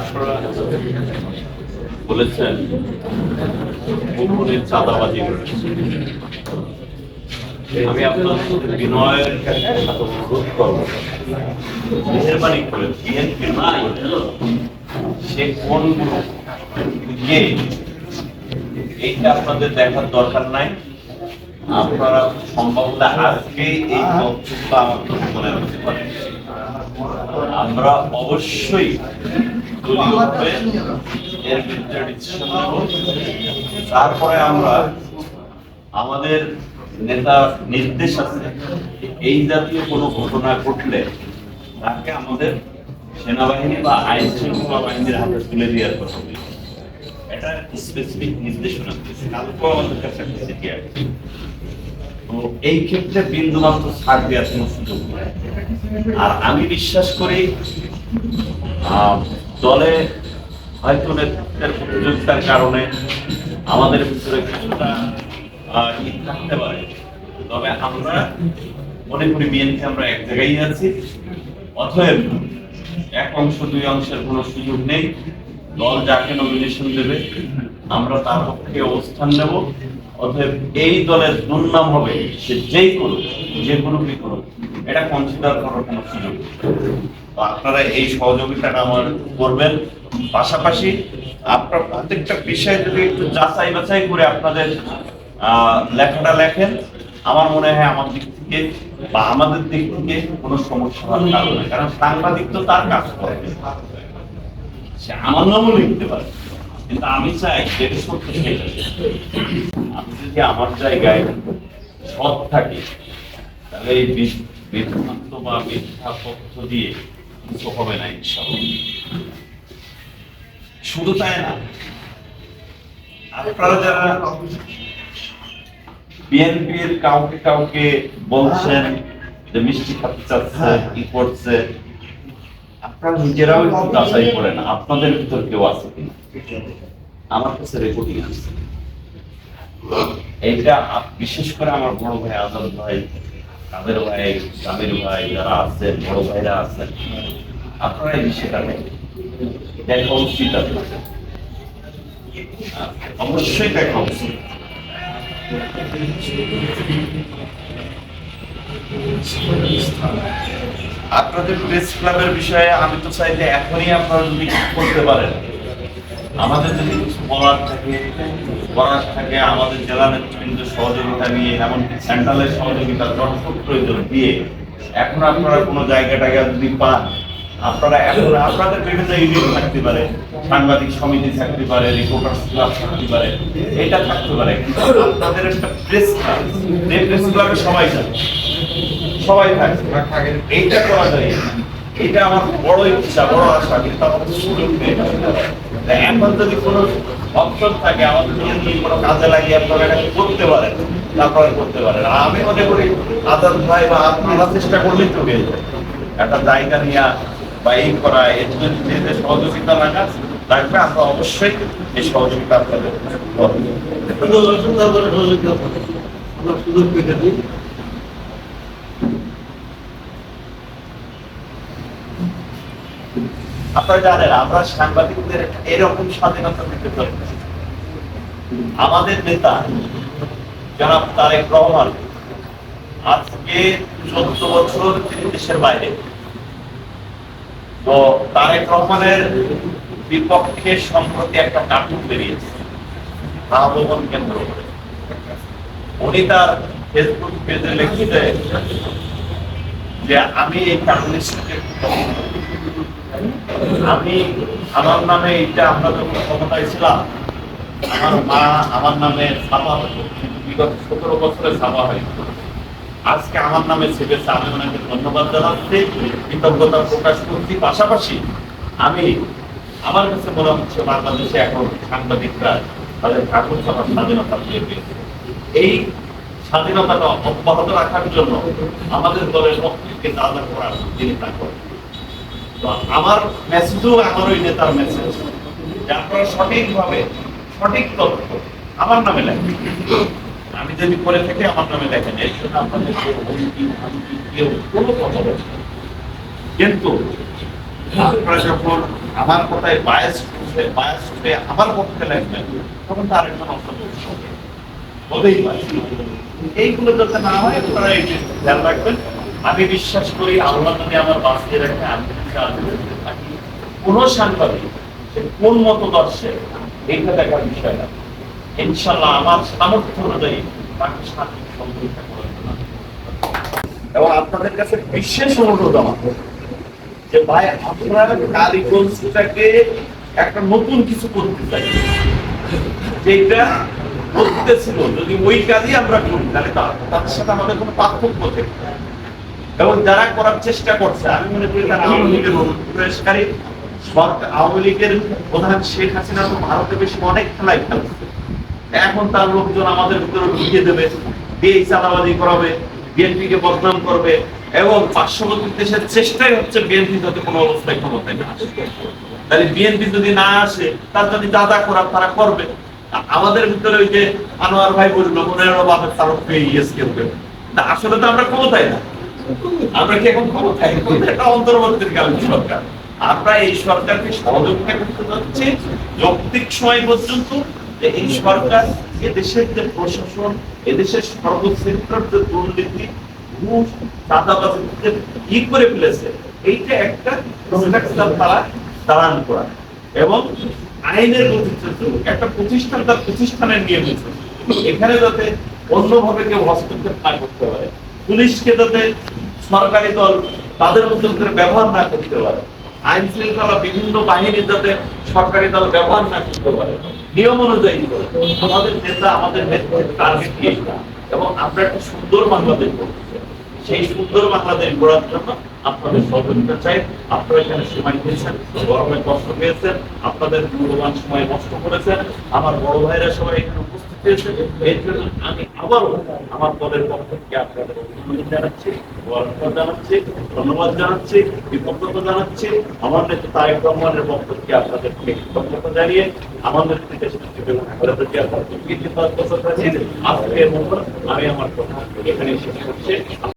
আপনারা বলেছেন পুকুরের চাঁদাবাজি। আমি আপনাদের বিনয়ের সাথে অনুরোধ করব মেহরবানি করে বিএনপি নাই সে কোন কে এইটা আপনাদের দেখার দরকার নাই আপনারা সম্ভবত আজকে এই বক্তব্য আমাকে মনে রাখতে পারেন আমরা অবশ্যই এর বিরুদ্ধে তারপরে আমরা আমাদের নেতা নির্দেশ আছে, এই জাতীয় কোনো ঘটনা ঘটলে তাকে আমাদের সেনাবাহিনী বা আইন শৃঙ্খলা বাহিনীর হাতে তুলে দেওয়ার কথা। স্পেসিফিক নির্দেশনা তো এই ক্ষেত্রে বিন্দু মাত্র ছাড় দেওয়ার কোনো সুযোগ আর আমি বিশ্বাস করি দলে হয়তো নেতৃত্বের প্রতিযোগিতার কারণে আমাদের ভিতরে কিছুটা আহ, থাকতে পারে। তবে আমরা মনে করি বিএনপি আমরা এক জায়গায় আছি। অতএব এক অংশ দুই অংশের কোনো সুযোগ নেই। দল যাকে নমিনেশন দেবে, আমরা তার পক্ষে অবস্থান নেব। অতএব এই দলের দুর্নাম হবে, সে যেই করুক, যে গ্রুপই করুক, এটা কনসিডার করার কোনো সুযোগ তো আপনারা এই সহযোগিতাটা আমার করবেন। পাশাপাশি আপনার প্রত্যেকটা বিষয়ে যদি একটু যাচাই বাছাই করে আপনাদের লেখাটা লেখেন, আমার মনে হয় আমার দিক থেকে বা আমাদের দিক থেকে কোনো সমস্যা হওয়ার কারণ কারণ সাংবাদিক তো তার কাজ করে। সে আমার নামও লিখতে পারে কিন্তু আমি চাই যেটা সত্য আমি যদি আমার জায়গায় সৎ থাকি, তাহলে এই বিভ্রান্ত বা মিথ্যা তথ্য দিয়ে কিছু হবে না ইনশাআল্লাহ। শুধু তাই না, আপনারা যারা বিএনপির কাউকে কাউকে বলছেন যে মিষ্টি খাতে চাচ্ছে কি করছে আপনারা নিজেরাও একটু যাচাই করেন, আপনাদের ভিতর কেউ আছে কিনা? আমার কাছে রেকর্ডিং আছে। এইটা বিশেষ করে আমার বড় ভাই আজাদ ভাই, কাদের ভাই সামির ভাই যারা আছেন, বড় ভাইরা আছেন, আপনারা এই বিষয়টা দেখা উচিত আপনাদের অবশ্যই দেখা উচিত আপনাদের প্রেস ক্লাবের বিষয়ে আমি তো চাই যে এখনই আপনারা যদি কিছু করতে পারেন। আমাদের যদি কিছু বলার থাকে করার থাকে, আমাদের জেলা নেতৃবৃন্দ সহযোগিতা নিয়ে, এমনকি সেন্ট্রালের সহযোগিতা যতটুকু প্রয়োজন দিয়ে, এখন আপনারা কোনো জায়গা টায়গা যদি পান, আপনারা এখন, আপনাদের বিভিন্ন ইউনিট থাকতে পারে, সাংবাদিক সমিতি থাকতে পারে, রিপোর্টার্স ক্লাব থাকতে পারে, এটা থাকতে পারে, কিন্তু আপনাদের একটা প্রেস ক্লাব প্রেস ক্লাবে সবাই যায় সবাই থাকে এইটা করা যায়। এটা আমার বড় ইচ্ছা, বড় আশা, কিন্তু আমাদের সুযোগ নেই। এখন যদি কোনো অপশন থাকে, আমাদের নিয়ে কোনো কাজে লাগিয়ে আপনারা এটা করতে পারেন, তারপরে করতে পারেন। আর আমি মনে করি, আজাদ ভাই বা আপনারা চেষ্টা করলেই তো হয়ে যায়। একটা জায়গা নিয়ে বা এই করা এর জন্য যে সহযোগিতা লাগা, লাগবে, আমরা অবশ্যই এই সহযোগিতা আপনাদের সহযোগিতা সুযোগ পেতে দিই আপনারা জানেন, আমরা সাংবাদিকদের এরকম স্বাধীনতা দিতে আমাদের নেতা, জনাব তারেক রহমান, আজকে চোদ্দ বছর তিনি দেশের বাইরে। তো তারেক রহমানের বিপক্ষে সম্প্রতি একটা কার্টুন বেরিয়েছে আহ্বান কেন্দ্র করে। উনি তার ফেসবুক পেজে লিখছে যে, আমি এই কার্টুনের সাথে আমি আমার নামে এটা আমরা যখন ক্ষমতায় ছিলাম। আমার মা আমার নামে ছাপা হতো বিগত সতেরো বছরে ছাপা হয় আজকে আমার নামে ছেপেছে। আমি ওনাকে ধন্যবাদ জানাচ্ছি, কৃতজ্ঞতা প্রকাশ করছি। পাশাপাশি আমি আমার কাছে মনে হচ্ছে বাংলাদেশে এখন সাংবাদিকরা তাদের ঠাকুর ছাপার স্বাধীনতা পেয়ে পেয়েছে এই স্বাধীনতাটা অব্যাহত রাখার জন্য আমাদের দলের পক্ষ যা করার তিনি তা করেন আমার মেসেজও আমার ওই নেতার মেসেজ যে আপনারা সঠিকভাবে, সঠিক তথ্য আমার নামে লেখেন। আমি যদি করে থাকি, আমার নামে লেখেন। এই জন্য আপনাদের কোনো কথা বলছে কিন্তু আপনারা যখন আমার কথায় বায়াস করছে বায়াস করে আমার পক্ষে লাগবেন তখন তার একটা অন্তর্ভুক্ত হবে। হতেই পারে এইগুলো যাতে না হয়, আপনারা এই খেয়াল রাখবেন। আমি বিশ্বাস করি আল্লাহ যদি আমার বাঁচিয়ে রাখে, আমি থাকি, কোনো সাংবাদিক সে কোন মতদর্শে এইটা দেখার বিষয় না। ইনশাল্লাহ আমার সামর্থ্য অনুযায়ী তাকে শান্তি সম্পর্কে এবং আপনাদের কাছে বিশেষ অনুরোধ আমার। যে ভাই, আপনারা কালীগঞ্জটাকে একটা নতুন কিছু করতে চাই। যেটা করতেছিল যদি ওই কাজই আমরা করি, তাহলে তা- তাদের সাথে আমাদের কোনো পার্থক্য থাকে। এবং যারা করার চেষ্টা করছে, আমি মনে করি তারা আওয়ামী লীগের অনুপ্রবেশকারী সরকার আওয়ামী লীগের প্রধান শেখ হাসিনা তো ভারতে বেশি অনেক খেলায় খেলছে। এখন তার লোকজন আমাদের ভিতরে ঢুকিয়ে দেবে দিয়ে চালাবাজি করাবে, বিএনপিকে বদনাম করবে, এবং পার্শ্ববর্তী দেশের চেষ্টাই হচ্ছে বিএনপি যাতে কোনো অবস্থায় ক্ষমতায় না আসে। তাহলে বিএনপি যদি না আসে, তার যদি দাদা করার তারা করবে। আমাদের ভিতরে ওই যে আনোয়ার ভাই বলল মনে হয় বাপের পেয়ে ইয়েস না আসলে তো আমরা ক্ষমতায় না। আমরা কি এখন ক্ষমতায় একটা অন্তর্বর্তীকালীন সরকার? আমরা এই সরকারকে সহযোগিতা করতে যাচ্ছি যৌক্তিক সময় পর্যন্ত যে এই সরকার এদেশের যে প্রশাসন, এদেশের সর্বক্ষেত্রের যে দুর্নীতি, ঘুষ, চাঁদাবাজি যে ই করে ফেলেছে, এইটা একটা তারা দাঁড়ান করা। এবং আইনের একটা প্রতিষ্ঠান তার প্রতিষ্ঠানের নিয়ম। এখানে যাতে অন্যভাবে কেউ হস্তক্ষেপ না করতে পারে, পুলিশকে যাতে সরকারি দল তাদের মধ্যে করে ব্যবহার না করতে পারে। আইন শৃঙ্খলা বিভিন্ন বাহিনী যাতে সরকারি দল ব্যবহার না করতে পারে। নিয়ম অনুযায়ী আমাদের নেতা, আমাদের নেতৃত্ব টার্গেট এবং আমরা একটা সুন্দর বাংলাদেশ চাই। সেই সুন্দর বাংলাদেশ গড়ার জন্য আপনাদের সহযোগিতা চাই। আপনারা এখানে সময় দিয়েছেন গরমে কষ্ট পেয়েছেন, আপনাদের মূল্যবান সময় নষ্ট করেছেন। আমার বড় ভাইরা সবাই এখানে উপস্থিত হয়েছে। এর জন্য আমি আবারও আমার দলের পক্ষ থেকে আপনাদের অভিনন্দন জানাচ্ছি ওয়ালকাম জানাচ্ছি, ধন্যবাদ জানাচ্ছি, কৃতজ্ঞতা জানাচ্ছি। আমার নেতা তারেক রহমানের পক্ষ থেকে আপনাদেরকে কৃতজ্ঞতা জানিয়ে আমাদের আজকের মতো আমি আমার কথা এখানে শেষ করছি।